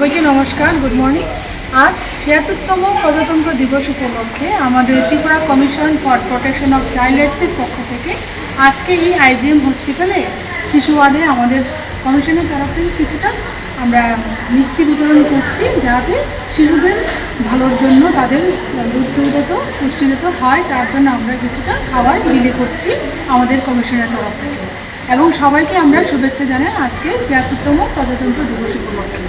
সবাইকে নমস্কার good morning আজ ছিয়াত্তরতম প্রজাতন্ত্র দিবস উপলক্ষে আমাদের Tripura commission for protection of child পক্ষ থেকে আজকে এই আইজিএম হসপিটালে শিশু ওয়ার্ডে আমাদের কমিশনের তরফ থেকে কিছুটা আমরা মিষ্টি বিতরণ করছি যাতে শিশুদের ভালোর জন্য তাদের দুধ পুষ্টিগত হয়, তার জন্য আমরা কিছুটা খাবার বিলি করছি আমাদের কমিশনের তরফ থেকে। এবং সবাইকে আমরা শুভেচ্ছা জানাই আজকে ছিয়াত্তরতম প্রজাতন্ত্র দিবস উপলক্ষে।